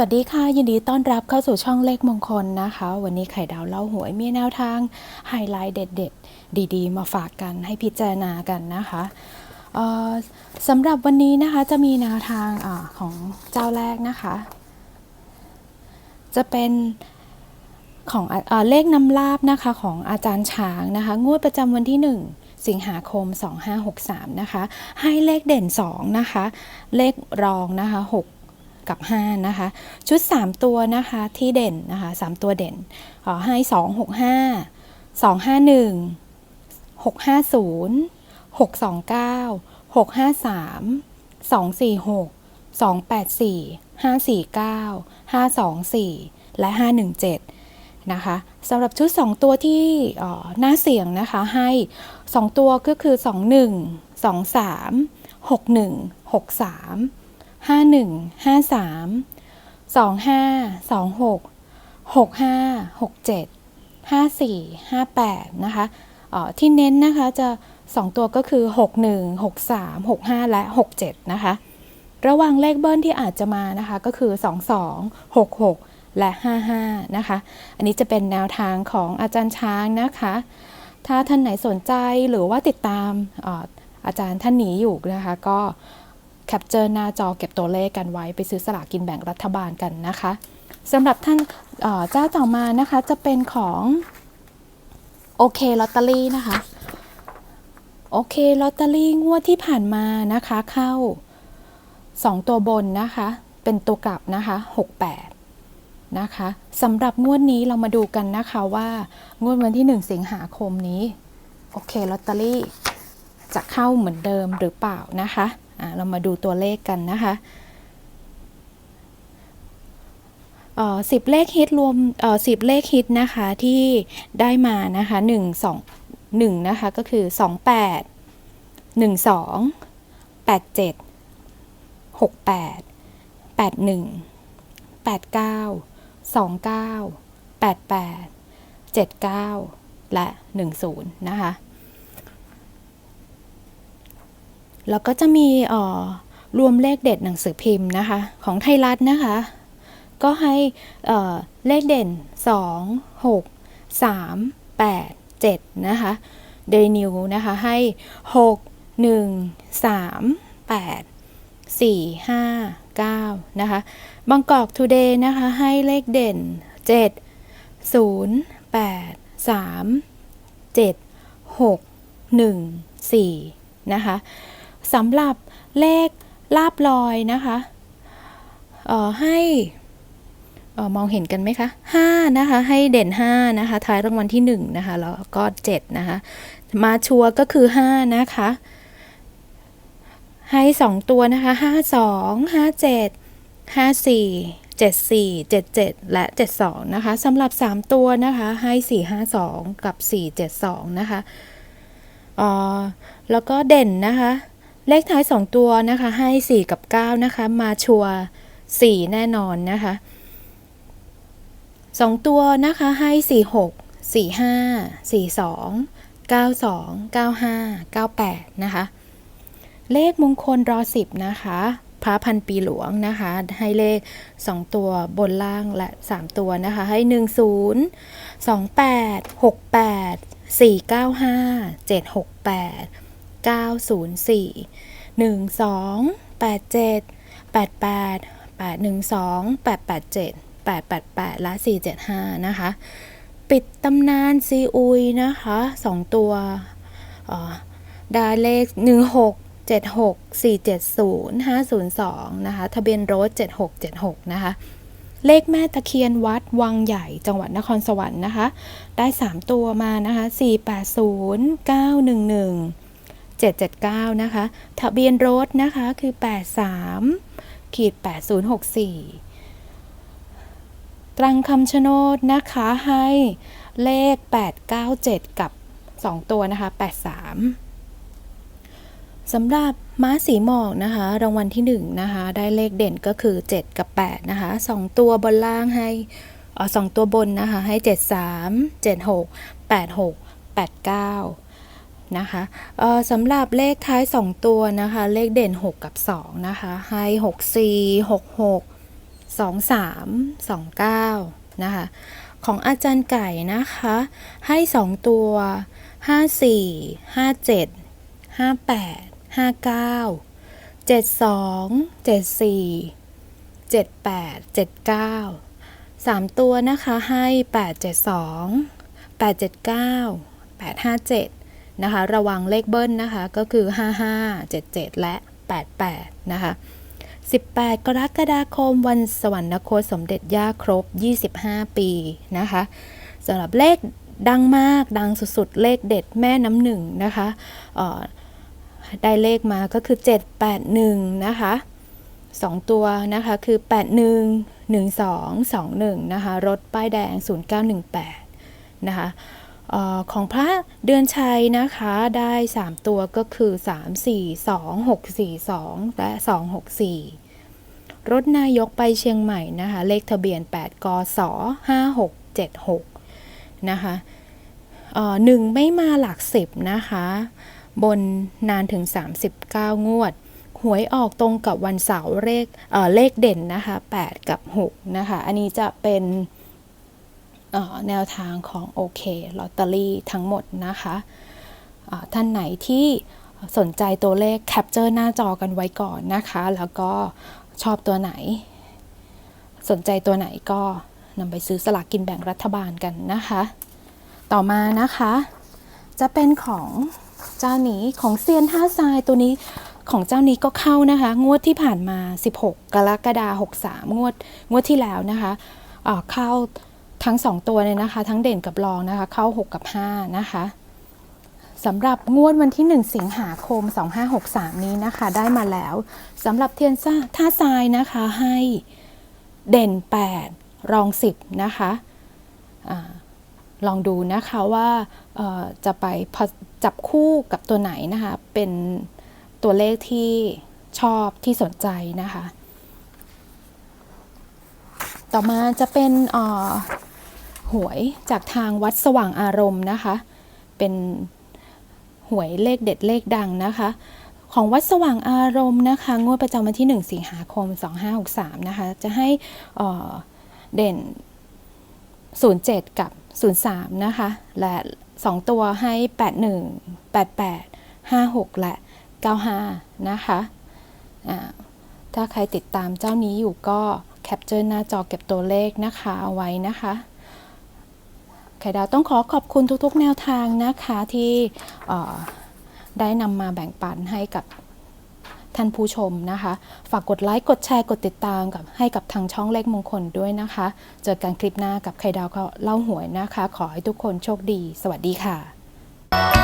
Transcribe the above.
วัสดีค่ะ ยินดีต้อนรับเข้าสู่ช่องเลขมงคลนะคะ วันนี้ไข่ดาวเล่าหวยมีแนวทางไฮไลท์เด็ดๆ ดีๆ มาฝากกันให้พิจารณากันนะคะสำหรับวันนี้นะคะจะมีแนวทางอของเจ้าแรกนะคะ จะเป็นของเอ่อเลขนำลาบนะคะของอาจารย์ช้างนะคะ งวดประจำวันที่ 1 สิงหาคม 2563 นะคะ ให้เลขเด่น 2 นะคะ เลขรองนะคะ 6 กับ 5 นะคะ ชุด 3 ตัวนะคะที่เด่นนะคะ 3 ตัวเด่นขอให้ 2 6 5 2 5 1 6 5 0 6 2 9 6 5 3 2 4 6 2 8 4 5 4 9 5 2 4 และ 5 1 7 นะคะสำหรับชุด 2 ตัวที่เอ่อหน้าเสียงนะคะให้ 2 ตัวก็คือ 2 1 2 3 6 1 6 3 ห้าหนึ่งห้าสามสองห้าสองหกหกห้าหกเจ็ดห้าสี่ห้าแปดนะคะออที่เน้นนะคะจะสองตัวก็คือหกหนึ่งหกสามหกห้าและหกเจ็ดนะคะ ระหว่างเลขเบิ้ลที่อาจจะมานะคะก็คือสองสองหกหกและห้าห้านะคะ อันนี้จะเป็นแนวทางของอาจารย์ช้างนะคะ ถ้าท่านไหนสนใจหรือว่าติดตามอออาจารย์ท่านนี้อยู่นะคะ ก็ แคปเจอร์หน้าจอเก็บตัวเลขกันไว้ไปซื้อสลากกินแบ่งรัฐบาลกันนะคะสำหรับท่านเจ้าต่อมานะคะจะเป็นของโอเคลอตเตอรี่นะคะโอเคลอตเตอรี่งวดที่ผ่านมานะคะเข้า 2 ตัวบนนะคะ เป็นตัวกลับนะคะ 68 นะคะสำหรับงวดนี้เรามาดูกันนะคะว่างวดวันที่ 1 สิงหาคมนี้โอเคลอตเตอรี่จะเข้าเหมือนเดิมหรือเปล่านะคะ เรามาดูตัวเลขกันนะคะสิบเลขฮิตรวมสิบเลขฮิตนะคะที่ได้มานะคะหนึ่งสองหนึ่งนะคะก็คือสองแปดหนึ่งสองแปดเจ็ดหกแปดแปดหนึ่งแปดเก้าสองเก้าแปดแปดเจ็ดเก้าและหนึ่งศูนย์นะคะ แล้วก็จะมีรวมเลขเด็ดหนังสือพิมพ์นะคะ ของไทยรัฐนะคะ ก็ให้เอ่อเลขเด่น 2 6 3 8 7 นะคะเดนิวนะคะ ให้ 6 1 3 8 4 5 9 นะคะบางกอกทูเดย์นะคะ ให้เลขเด่น 7 0 8 3 7 6 1 4 นะคะ สำหรับเลขลาบลอยนะคะเอ่อให้เอ่อมองเห็นกันไหมคะ5นะคะ ให้เด่น 5 นะคะ ท้ายรางวัลที่ 1 นะคะ แล้วก็7นะคะ มาชัวก็คือ 5 นะคะ ให้ 2 ตัวนะคะ 52 57 54 74 77 และ 72 นะคะสำหรับ 3 ตัวนะคะ ให้ 452 กับ 472 นะคะอ่อแล้วก็เด่นนะคะ เลขท้าย 2 ตัวนะคะ ให้ 4 กับ 9 นะคะ มาชัวร์4แน่นอนนะคะ 2 ตัวนะคะ ให้ 4 6 4 5 4 2 9 2 9 5 9 8 นะคะ เลขมงคลรอ 10 นะคะพระพันปีหลวงนะคะ ให้เลข 2 ตัวบนล่างและ 3 ตัวนะคะ ให้ 1 0 2 8 6 8 4 9 5 7 6 8 904 12 87 88 812 887 888 และ 475 นะคะ ปิดตำนานซีอุยนะคะ 2 ตัวได้เลข 16 76 470 502 นะคะ ทะเบียนรถ 7676 นะคะ เลขแม่ตะเคียนวัดวังใหญ่จังหวัดนครสวรรค์นะคะ ได้ 3 ตัวมานะคะ 480 911 779 นะคะ ทะเบียนรถนะคะคือ 83ขีด8064 ตรังคำชะโนดนะคะให้เลข 897 กับ 2 ตัวนะคะ 83 สำหรับม้าสีหมอกนะคะ รางวัลที่ 1 นะคะ ได้เลขเด่นก็คือ 7 กับ 8 นะคะ 2 ตัวบนล่างให้ออสองตัวบนนะคะ ให้ 73 76 86 89 นะคะสำหรับเลขท้าย 2 ตัวนะคะ เลขเด่น 6 กับ 2 นะคะให้64 66 23 29 นะคะ ของอาจารย์ไก่นะคะ ให้ 2 ตัว 54 57 58 59 72 74 78 79 3 ตัวนะคะให้ 872 879 857 นะคะ ระวังเลขเบิ้ลนะคะ ก็คือ 55 77 และ 88 นะคะ 18 กรกฎาคมวันสวรรคตสมเด็จย่าครบ 25 ปีนะคะสำหรับเลขดังมากดังสุดๆ เลขเด็ดแม่น้ำหนึ่งนะคะได้เลขมาก็คือ 781 นะคะ2ตัวนะคะคือ 81 12 21 นะคะ รถป้ายแดง 0918 นะคะ ของพระเดือนชัยนะคะได้ 3 ตัวก็คือ 3 4 2 6 4 2 และ 264 รถนายกไปเชียงใหม่นะคะ เลขทะเบียน 8กศ5676 นะคะเอ่อหนึ่งไม่มาหลักสิบนะคะ บนนานถึง 39 งวด หวยออกตรงกับวันเสาร์เลขเเลขเด่นนะคะ 8 กับ 6 นะคะ อันนี้จะเป็น แนวทางของโอเคลอตเตอรี่ทั้งหมดนะคะท่านไหนที่สนใจตัวเลขแคปเจอร์หน้าจอกันไว้ก่อนนะคะ แล้วก็ชอบตัวไหน สนใจตัวไหนก็นำไปซื้อสลากกินแบ่งรัฐบาลกันนะคะ ต่อมานะคะ จะเป็นของเจ้านี้ของเซียนท่าทรายตัวนี้ของเจ้านี้ก็เข้านะคะ งวดที่ผ่านมา 16 กรกฎาคม63 งวดงวดที่แล้วนะคะเข้า ทั้ง 2 ตัวเลยนะคะ ทั้งเด่นกับรองนะคะ เข้า 6 กับ 5 นะคะสำหรับงวดวันที่ 1 สิงหาคม 2563 นี้นะคะ ได้มาแล้วสำหรับเทียนซ่าท่าทรายนะคะให้เด่น 8 รอง 10 นะคะอาลองดูนะคะว่าจะไปจับคู่กับตัวไหนนะคะ เป็นตัวเลขที่ชอบที่สนใจนะคะ ต่อมาจะเป็น หวยจากทางวัดสว่างอารมณ์นะคะ เป็นหวยเลขเด็ดเลขดังนะคะ ของวัดสว่างอารมณ์นะคะงวดประจำวันที่ 1 สิงหาคม 2563 นะคะ จะให้เอ่อเด่น 07 กับ 03 นะคะ และ 2 ตัวให้ 81 88 56 และ 95 นะคะถ้าใครติดตามเจ้านี้อยู่ก็แคปเจอร์หน้าจอเก็บตัวเลขนะคะเอาไว้นะคะ ไข่ดาวต้องขอขอบคุณทุกๆ แนวทางนะคะที่ได้นำมาแบ่งปันให้กับท่านผู้ชมนะคะ ฝากกดไลค์ กดแชร์ กดติดตามกับให้กับทางช่องเลขมงคลด้วยนะคะ เจอกันคลิปหน้ากับไข่ดาวเขาเล่าหวยนะคะ ขอให้ทุกคนโชคดี สวัสดีค่ะ